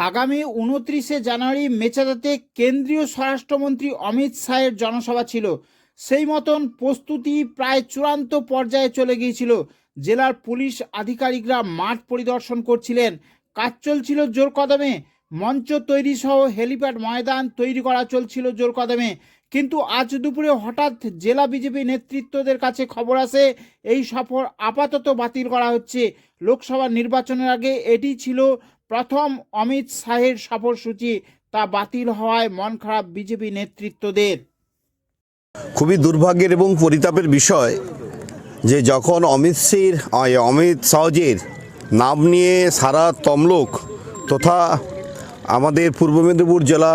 আগামী উনত্রিশে জানুয়ারি মেচাদাতে কেন্দ্রীয় স্বরাষ্ট্রমন্ত্রী অমিত শাহের জনসভা ছিল। সেই মতন প্রস্তুতি প্রায় চূড়ান্ত পর্যায়ে চলে গিয়েছিল। জেলার পুলিশ আধিকারিকরা মাঠ পরিদর্শন করছিলেন। কাজ চলছিল জোর কদমে। মঞ্চ তৈরি সহ হেলিপ্যাড ময়দান তৈরি করা চলছিল জোর কদমে। কিন্তু আজ দুপুরে হঠাৎ জেলা বিজেপি নেতৃত্বদের কাছে খবর আসে, এই সফর আপাতত বাতিল করা হচ্ছে। লোকসভা নির্বাচনের আগে এটি ছিল প্রথম অমিত শাহের সফরসূচি তা বাতিল হওয়ায় মন খারাপ বিজেপি নেতৃত্বদের। খুবই দুর্ভাগ্যের এবং পরিতাপের বিষয় যে যখন অমিত সির অমিত শাহজির নাম নিয়ে সারা তমলুক তথা আমাদের পূর্ব মেদিনীপুর জেলা,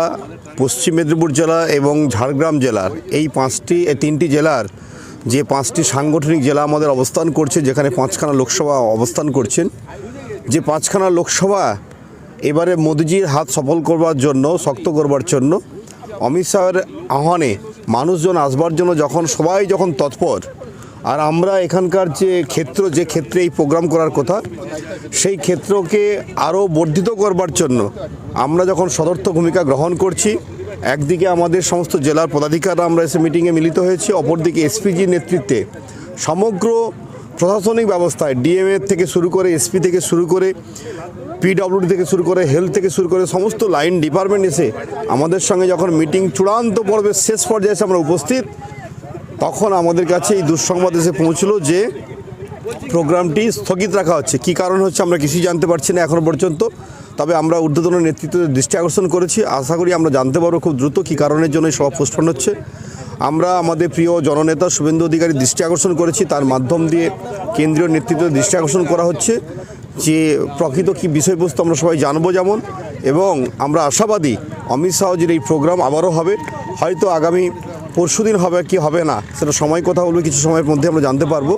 পশ্চিম মেদিনীপুর জেলা এবং ঝাড়গ্রাম জেলার এই পাঁচটি তিনটি জেলার যে পাঁচটি সাংগঠনিক জেলা আমাদের অবস্থান করছে, যেখানে পাঁচখানা লোকসভা অবস্থান করছেন যে পাঁচখানা লোকসভা এবারে মোদিজির হাত সফল করবার জন্য, শক্ত করবার জন্য, অমিত শাহের আহ্বানে মানুষজন আসবার জন্য যখন, সবাই যখন তৎপর, আর আমরা এখানকার যে ক্ষেত্র, যে ক্ষেত্রে এই প্রোগ্রাম করার কথা, সেই ক্ষেত্রকে আরও বর্ধিত করবার জন্য আমরা যখন সদর্থ ভূমিকা গ্রহণ করছি, একদিকে আমাদের সমস্ত জেলার পদাধিকাররা আমরা এসে মিটিংয়ে মিলিত হয়েছি, অপরদিকে এসপিজির নেতৃত্বে সমগ্র প্রশাসনিক ব্যবস্থায় ডিএমএ থেকে শুরু করে এসপি থেকে শুরু করে পিডব্লিউডি থেকে শুরু করে হেলথ থেকে শুরু করে সমস্ত লাইন ডিপার্টমেন্ট এসে আমাদের সঙ্গে যখন মিটিং চূড়ান্ত পর্বে শেষ পর্যায়ে এসে আমরা উপস্থিত, তখন আমাদের কাছে এই দুঃসংবাদ এসে পৌঁছলো যে প্রোগ্রামটি স্থগিত রাখা হচ্ছে। কী কারণ হচ্ছে আমরা কিছুই জানতে পারছি না এখনও পর্যন্ত, তবে আমরা ঊর্ধ্বতন নেতৃত্বের দৃষ্টি আকর্ষণ করেছি। আশা করি আমরা জানতে পারব খুব দ্রুত কী কারণের জন্য সভা পোস্টপন হচ্ছে। আমরা আমাদের প্রিয় জননেতা শুভেন্দু অধিকারী দৃষ্টি আকর্ষণ করেছি। তার মাধ্যম দিয়ে কেন্দ্রীয় নেতৃত্বের দৃষ্টি আকর্ষণ করা হচ্ছে যে প্রকৃত কী বিষয়বস্তু আমরা সবাই জানব যেমন। এবং আমরা আশাবাদী অমিত শাহজির এই প্রোগ্রাম আবারও হবে। হয়তো আগামী পরশুদিন হবে কি হবে না, সেটা সময় কথা বলবে, কিছু সময়ের মধ্যে আমরা জানতে পারব।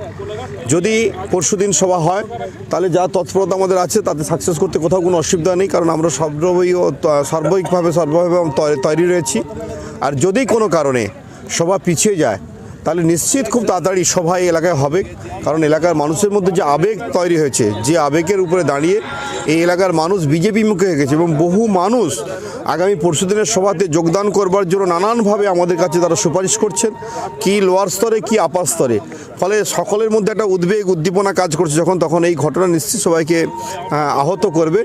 যদি পরশুদিন সভা হয়, তাহলে যা তৎপরতা আমাদের আছে, তাতে সাকসেস করতে কোথাও কোনো অসুবিধা নেই, কারণ আমরা সর্বই সার্বিকভাবে সর্বভাবে তৈরি রয়েছি। আর যদি কোনো কারণে সভা পিছিয়ে যায়, তাহলে নিশ্চিত খুব তাড়াতাড়ি সভা এলাকায় হবে। কারণ এলাকার মানুষের মধ্যে যে আবেগ তৈরি হয়েছে, যে আবেগের উপরে দাঁড়িয়ে এই এলাকার মানুষ বিজেপি মুখে হয়ে গেছে এবং বহু মানুষ আগামী পরশুদিনের সভাতে যোগদান করবার জন্য নানানভাবে আমাদের কাছে তারা সুপারিশ করছেন। কি লোয়ার স্তরে, কি আপার স্তরে। ফলে সকলের মধ্যে একটা উদ্বেগ, উদ্দীপনা কাজ করছে যখন, তখন এই ঘটনা নিশ্চিত সবাইকে আহত করবে।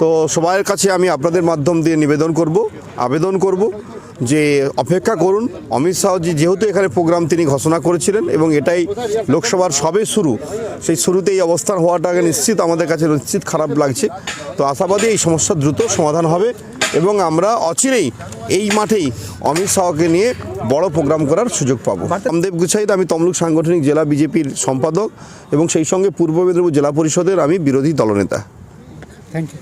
তো সবার কাছে আমি আপনাদের মাধ্যম দিয়ে নিবেদন করব, আবেদন করব। যে অপেক্ষা করুন, অমিত শাহজি যেহেতু এখানে প্রোগ্রাম তিনি ঘোষণা করেছিলেন এবং এটাই লোকসভার সবে শুরু, সেই শুরুতে এই অবস্থান হওয়াটাকে নিশ্চিত, আমাদের কাছে নিশ্চিত খারাপ লাগছে। তো আশাবাদী এই সমস্যা দ্রুত সমাধান হবে এবং আমরা অচিরেই এই মাঠেই অমিত শাহকে নিয়ে বড় প্রোগ্রাম করার সুযোগ পাবো। রামদেব গুছাইত আমি তমলুক সাংগঠনিক জেলা বিজেপির সম্পাদক এবং সেই সঙ্গে পূর্ব মেদিনীপুর জেলা পরিষদের আমি বিরোধী দলনেতা। Thank you